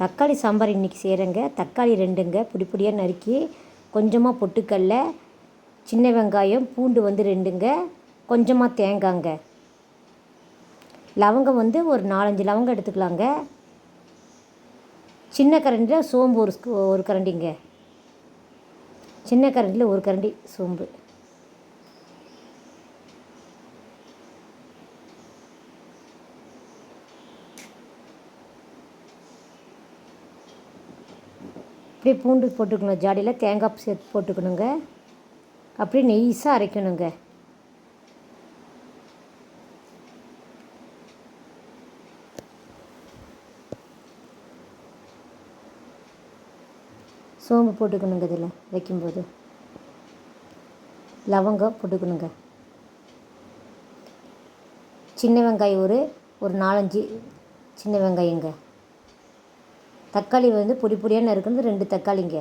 தக்காளி சாம்பார் இன்றைக்கி செய்கிறேங்க தக்காளி ரெண்டுங்க. பொடி பொடியாக நறுக்கி கொஞ்சமாக பொட்டுக்கல்ல சின்ன வெங்காயம் பூண்டு வந்து ரெண்டுங்க. கொஞ்சமாக தேங்காய்ங்க லவங்கம் வந்து ஒரு நாலஞ்சு லவங்கம் எடுத்துக்கலாங்க. சின்ன கரண்டியில் சோம்பு ஒரு ஒரு கரண்டிங்க. சின்ன கரண்டியில் ஒரு கரண்டி சோம்பு. அப்படியே பூண்டு போட்டுக்கணும். ஜாடியில் தேங்காய் சேர்த்து போட்டுக்கணுங்க. அப்படியே நெய்ஸாக அரைக்கணுங்க. சோம்பு போட்டுக்கணுங்க இதில் வைக்கும்போது. லவங்கம் போட்டுக்கணுங்க. சின்ன வெங்காயம் ஒரு ஒரு நாலஞ்சு சின்ன வெங்காயங்க. தக்காளி வந்து பொடி பொடியாக நறுக்கிறது ரெண்டு தக்காளிங்க.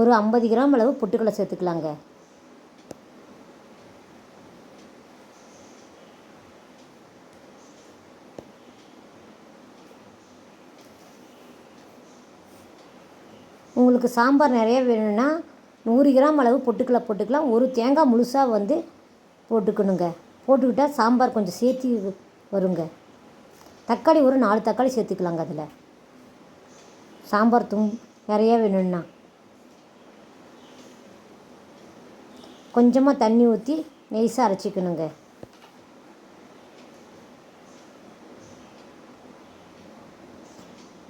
ஒரு ஐம்பது கிராம் அளவு பொட்டுக்கடலை சேர்த்துக்கலாங்க. உங்களுக்கு சாம்பார் நிறைய வேணும்னா நூறு கிராம் அளவு பொட்டுக்கலை போட்டுக்கலாம். ஒரு தேங்காய் முழுசாக வந்து போட்டுக்கணுங்க. போட்டுக்கிட்டால் சாம்பார் கொஞ்சம் சேர்த்து வருங்க. தக்காளி ஒரு நாலு தக்காளி சேர்த்துக்கலாங்க அதில். சாம்பார் தும் நிறையா வேணும்னா. கொஞ்சமாக தண்ணி ஊற்றி நெய்ஸாக அரைச்சிக்கணுங்க.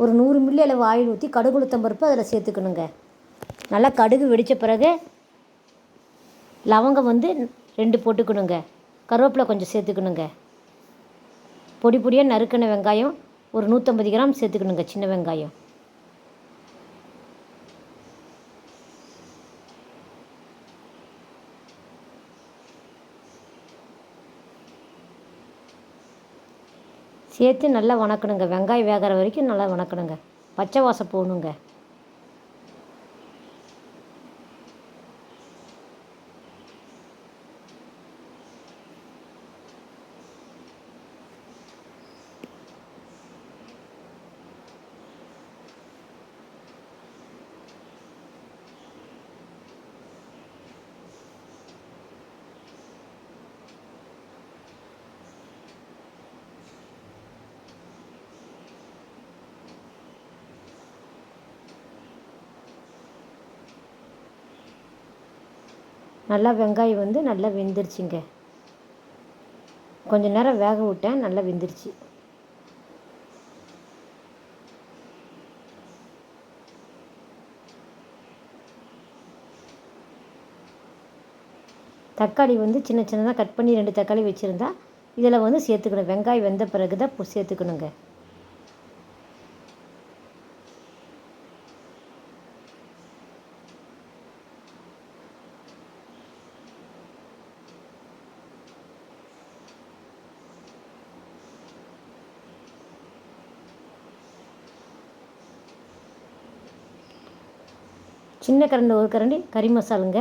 ஒரு நூறு மில்லி அளவு ஆயில் ஊற்றி கடுகுளுத்தம்பருப்பு அதில் சேர்த்துக்கணுங்க. நல்லா கடுகு வெடித்த பிறகு லவங்கம் வந்து ரெண்டு போட்டுக்கணுங்க. கருவேப்பிலை கொஞ்சம் சேர்த்துக்கணுங்க. பொடி பொடியாக நறுக்கின வெங்காயம் ஒரு நூற்றம்பது கிராம் சேர்த்துக்கணுங்க சின்ன வெங்காயம். சேர்த்து நல்லா வணக்கணுங்க. வெங்காயம் வேகிற வரைக்கும் நல்லா வணக்கணுங்க. பச்சை வாசம் போகணுங்க. நல்லா வெங்காயம் வந்து நல்லா வெந்துருச்சுங்க. கொஞ்ச நேரம் வேக விட்டேன் நல்லா வெந்துருச்சு. தக்காளி வந்து சின்ன சின்னதாக கட் பண்ணி ரெண்டு தக்காளி வச்சுருந்தா இதில் வந்து சேர்த்துக்கணும். வெங்காயம் வெந்த பிறகு தான் சேர்த்துக்கணுங்க. சின்ன கரண்டி ஒரு கரண்டி கறி மசாலுங்க.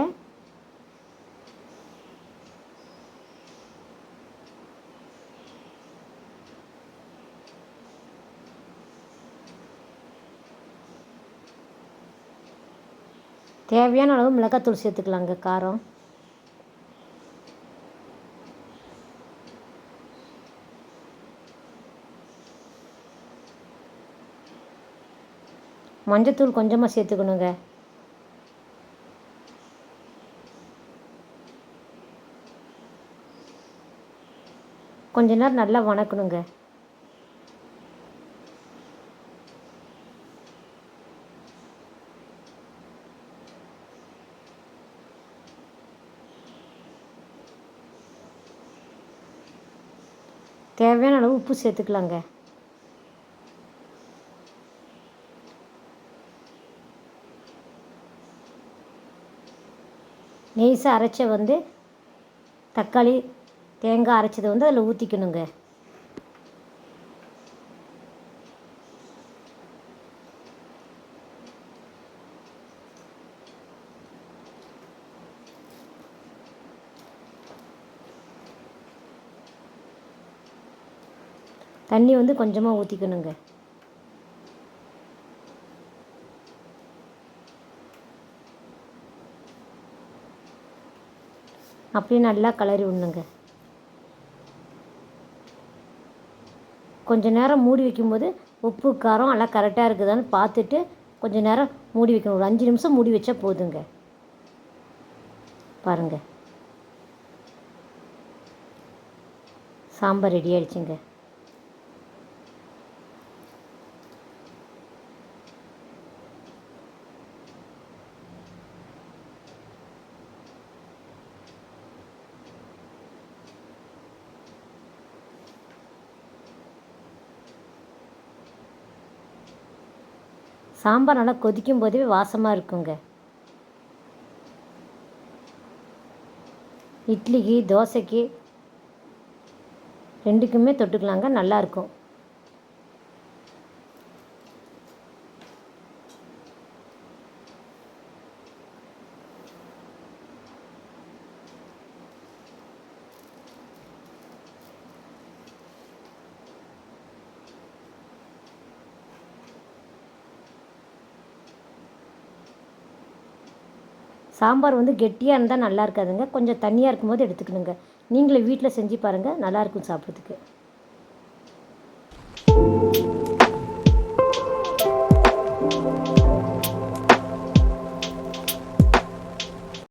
தேவையான அளவு மிளகாத்தூள் சேர்த்துக்கலாங்க காரம். மஞ்சத்தூள் கொஞ்சமாக சேர்த்துக்கணுங்க. கொஞ்ச நேரம் நல்லா வணக்கணுங்க. தேவையான அளவு உப்பு சேர்த்துக்கலாங்க. நெய்ஸாக அரைச்ச வந்து தக்காளி தேங்காய் அரைச்சது வந்து அதில் ஊற்றிக்கணுங்க தண்ணி வந்து கொஞ்சமாக ஊற்றிக்கணுங்க அப்படியே நல்லா கலரி விடணுங்க. கொஞ்சம் நேரம் மூடி வைக்கும்போது உப்பு காரம் எல்லாம் கரெக்டாக இருக்குதான்னு பார்த்துட்டு கொஞ்ச நேரம் மூடி வைக்கணும். ஒரு அஞ்சு நிமிஷம் மூடி வச்சா போதுங்க. பாருங்கள் சாம்பார் ரெடி ஆயிடுச்சுங்க. சாம்பார் நல்லா கொதிக்கும் போதே வாசமாக இருக்குங்க. இட்லிக்கு தோசைக்கு ரெண்டுக்குமே தொட்டுக்கலாங்க நல்லாயிருக்கும் சாம்பார் வந்து கெட்டியாக இருந்தால் நல்லா இருக்காதுங்க. கொஞ்சம் தண்ணியாக இருக்கும்போது எடுத்துக்கணுங்க. நீங்களே வீட்டில் செஞ்சு பாருங்கள் நல்லாயிருக்கும் சாப்பிட்றதுக்கு.